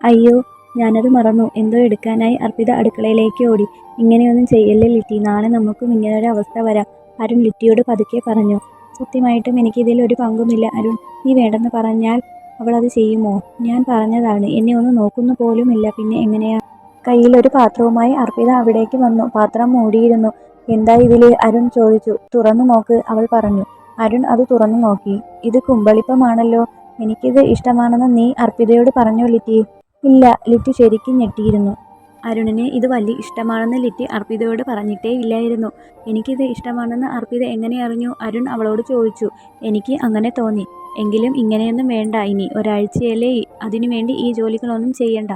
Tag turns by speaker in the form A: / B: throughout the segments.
A: അയ്യോ ഞാനത് മറന്നു. എന്തോ എടുക്കാനായി അർപ്പിത അടുക്കളയിലേക്ക് ഓടി. ഇങ്ങനെയൊന്നും ചെയ്യല്ലേ ലിറ്റി. നാളെ നമുക്കും ഇങ്ങനൊരു അവസ്ഥ വരാം. അരുൺ ലിറ്റിയോട് പതുക്കെ പറഞ്ഞു. സത്യമായിട്ടും എനിക്കിതിൽ ഒരു പങ്കുമില്ല അരുൺ. നീ വേണ്ടെന്ന് പറഞ്ഞാൽ അവൾ അത് ചെയ്യുമോ? ഞാൻ പറഞ്ഞതാണ്. എന്നെ ഒന്ന് നോക്കുന്നു പോലുമില്ല. പിന്നെ എങ്ങനെയാ? കയ്യിൽ ഒരു പാത്രവുമായി അർപ്പിത അവിടേക്ക് വന്നു. പാത്രം മൂടിയിരുന്നു. എന്താ ഇതിൽ? അരുൺ ചോദിച്ചു. തുറന്നു നോക്ക് അവൾ പറഞ്ഞു. അരുൺ അത് തുറന്നു നോക്കി. ഇത് കുമ്പളിപ്പമാണല്ലോ. എനിക്കിത് ഇഷ്ടമാണെന്ന് നീ അർപ്പിതയോട് പറഞ്ഞു ലിറ്റി. ഇല്ല ലിറ്റി ശരിക്കും ഞെട്ടിയിരുന്നു. അരുണിന് ഇത് വലിയ ഇഷ്ടമാണെന്ന് ലിറ്റി അർപ്പിതയോട് പറഞ്ഞിട്ടേ ഇല്ലായിരുന്നു. എനിക്കിത് ഇഷ്ടമാണെന്ന് അർപ്പിത എങ്ങനെ അറിഞ്ഞു? അരുൺ അവളോട് ചോദിച്ചു. എനിക്ക് അങ്ങനെ തോന്നി. എങ്കിലും ഇങ്ങനെയൊന്നും വേണ്ട. ഇനി ഒരാഴ്ചയല്ലേ അതിനുവേണ്ടി ഈ ജോലികളൊന്നും ചെയ്യണ്ട.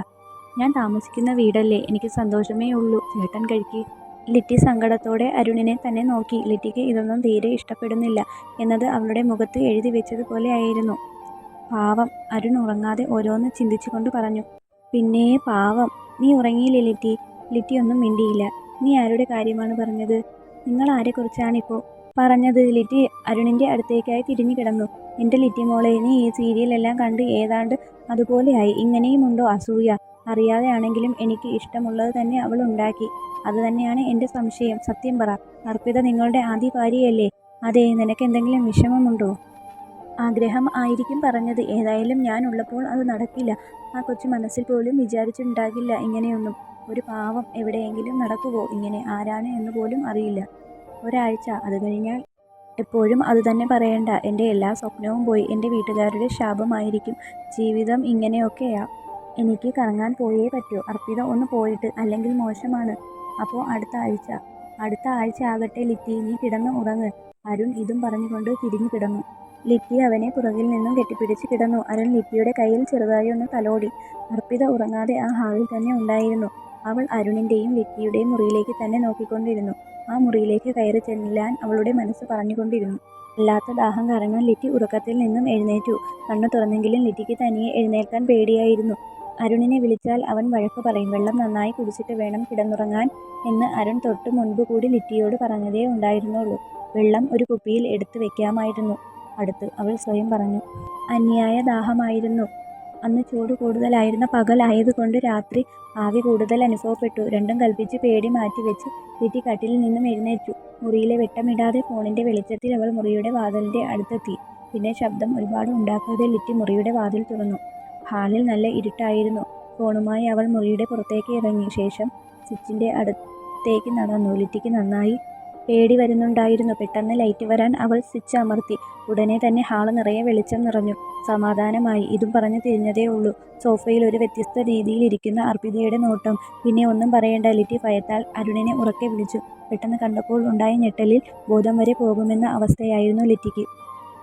A: ഞാൻ താമസിക്കുന്ന വീടല്ലേ? എനിക്ക് സന്തോഷമേ ഉള്ളൂ. ചേട്ടൻ കഴിക്കി. ലിറ്റി സങ്കടത്തോടെ അരുണിനെ തന്നെ നോക്കി. ലിറ്റിക്ക് ഇതൊന്നും തീരെ ഇഷ്ടപ്പെടുന്നില്ല എന്നത് അവളുടെ മുഖത്ത് എഴുതി വെച്ചതുപോലെ ആയിരുന്നു. പാവം. അരുൺ ഉറങ്ങാതെ ഓരോന്ന് ചിന്തിച്ചുകൊണ്ട് പറഞ്ഞു. പിന്നെ പാവം. നീ ഉറങ്ങിയില്ലേ ലിറ്റി? ലിറ്റി ഒന്നും മിണ്ടിയില്ല. നീ ആരുടെ കാര്യമാണ് പറഞ്ഞത്? നിങ്ങൾ ആരെക്കുറിച്ചാണിപ്പോൾ പറഞ്ഞത്? ലിറ്റി അരുണിന്റെ അടുത്തേക്കായി തിരിഞ്ഞു കിടന്നു. എന്റെ ലിറ്റി മോളെ നീ ഈ സീരിയലെല്ലാം കണ്ട് ഏതാണ്ട് അതുപോലെയായി. ഇങ്ങനെയുമുണ്ടോ അസൂയ? അറിയാതെയാണെങ്കിലും എനിക്ക് ഇഷ്ടമുള്ളത് തന്നെ അവൾ ഉണ്ടാക്കി. അത് തന്നെയാണ് എന്റെ സംശയം. സത്യം പറ. അർപ്പിത നിങ്ങളുടെ ആദ്യ ഭാര്യയല്ലേ? അതെ നിനക്ക് എന്തെങ്കിലും വിഷമമുണ്ടോ? ആഗ്രഹം ആയിരിക്കും പറഞ്ഞത്. ഏതായാലും ഞാൻ ഉള്ളപ്പോൾ അത് നടക്കില്ല. ആ കൊച്ചു മനസ്സിൽ പോലും വിചാരിച്ചിട്ടുണ്ടാകില്ല ഇങ്ങനെയൊന്നും. ഒരു പാവം എവിടെയെങ്കിലും നടക്കുമോ ഇങ്ങനെ ആരാണ് എന്ന് പോലും അറിയില്ല. ഒരാഴ്ച. അത് കഴിഞ്ഞാൽ എപ്പോഴും അത് തന്നെ പറയണ്ട. എന്റെ എല്ലാ സ്വപ്നവും പോയി. എന്റെ വീട്ടുകാരുടെ ശാപമായിരിക്കും. ജീവിതം ഇങ്ങനെയൊക്കെയാ. എനിക്ക് കറങ്ങാൻ പോയേ പറ്റൂ. അർപ്പിത ഒന്ന് പോയിട്ട് അല്ലെങ്കിൽ മോശമാണ്. അപ്പോൾ അടുത്ത ആഴ്ച. അടുത്ത ആഴ്ച ആകട്ടെ ലിറ്റി. നീ കിടന്ന് ഉറങ്ങ്. അരുൺ ഇതും പറഞ്ഞുകൊണ്ട് തിരിഞ്ഞു കിടന്നു. ലിറ്റി അവനെ പുറകിൽ നിന്നും കെട്ടിപ്പിടിച്ച് കിടന്നു. അരുൺ ലിറ്റിയുടെ കയ്യിൽ ചെറുതായി ഒന്ന് തലോടി. അർപ്പിത ഉറങ്ങാതെ ആ ഹാളിൽ തന്നെ ഉണ്ടായിരുന്നു. അവൾ അരുണിന്റെയും ലിറ്റിയുടെയും മുറിയിലേക്ക് തന്നെ നോക്കിക്കൊണ്ടിരുന്നു. ആ മുറിയിലേക്ക് കയറി ചെല്ലാൻ അവളുടെ മനസ്സ് പറഞ്ഞുകൊണ്ടിരുന്നു. അല്ലാത്ത ദാഹം കാരണം ലിറ്റി ഉറക്കത്തിൽ നിന്നും എഴുന്നേറ്റു. കണ്ണു തുറന്നെങ്കിലും ലിറ്റിക്ക് തനിയെ എഴുന്നേൽക്കാൻ പേടിയായിരുന്നു. അരുണിനെ വിളിച്ചാൽ അവൻ വഴക്ക് പറയും വെള്ളം നന്നായി കുടിച്ചിട്ട് വേണം കിടന്നുറങ്ങാൻ എന്ന് അരുൺ തൊട്ട് മുൻപ് കൂടി ലിറ്റിയോട് പറഞ്ഞതേ ഉണ്ടായിരുന്നുള്ളൂ. വെള്ളം ഒരു കുപ്പിയിൽ എടുത്തു വെക്കാമായിരുന്നു. അടുത്ത് അവൾ സ്വയം പറഞ്ഞു അന്യായ ദാഹമായിരുന്നു. അന്ന് ചൂട് കൂടുതലായിരുന്ന പകലായതുകൊണ്ട് രാത്രി ആവി കൂടുതൽ അനുഭവപ്പെട്ടു. രണ്ടും കൽപ്പിച്ച് പേടി മാറ്റി വെച്ച് വീട്ടി കട്ടിലിൽ നിന്നും എഴുന്നേറ്റു. മുറിയിലെ വെട്ടമിടാതെ ഫോണിന്റെ വെളിച്ചത്തിൽ അവൾ മുറിയുടെ വാതിലിന്റെ അടുത്തെത്തി. പിന്നെ ശബ്ദം ഒരുപാട് ഉണ്ടാക്കാതെ ലിറ്റി മുറിയുടെ വാതിൽ തുറന്നു. ഹാളിൽ നല്ല ഇരുട്ടായിരുന്നു. ഫോണുമായി അവൾ മുറിയുടെ പുറത്തേക്ക് ഇറങ്ങി. ശേഷം സ്വിച്ചിന്റെ അടുത്തേക്ക് നടന്നു. ലിറ്റിക്ക് നന്നായി പേടി വരുന്നുണ്ടായിരുന്നു. പെട്ടെന്ന് ലൈറ്റ് വരാൻ അവൾ സ്വിച്ച് അമർത്തി. ഉടനെ തന്നെ ഹാൾ നിറയെ വെളിച്ചം നിറഞ്ഞു. സമാധാനമായി. ഇതും പറഞ്ഞു തിരിഞ്ഞതേ ഉള്ളൂ. സോഫയിൽ ഒരു വ്യത്യസ്ത രീതിയിലിരിക്കുന്ന അർപ്പിതയുടെ നോട്ടം. പിന്നെ ഒന്നും പറയേണ്ട ലിറ്റി ഭയത്താൽ അരുണിനെ ഉറക്കെ വിളിച്ചു. പെട്ടെന്ന് കണ്ടപ്പോൾ ഉണ്ടായ ഞെട്ടലിൽ ബോധം വരെ പോകുമെന്ന അവസ്ഥയായിരുന്നു ലിറ്റിക്ക്.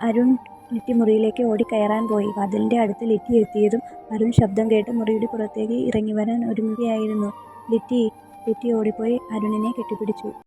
A: അരുൺ ലിറ്റി മുറിയിലേക്ക് ഓടി കയറാൻ പോയി. വാതിലിന്റെ അടുത്ത് ലിറ്റി എത്തിയതും അരുൺ ശബ്ദം കേട്ട് മുറിയുടെ പുറത്തേക്ക് ഇറങ്ങി വരാൻ ഒരുങ്ങുകയായിരുന്നു. ലിറ്റി ലിറ്റി ഓടിപ്പോയി. അരുണിനെ കെട്ടിപ്പിടിച്ചു.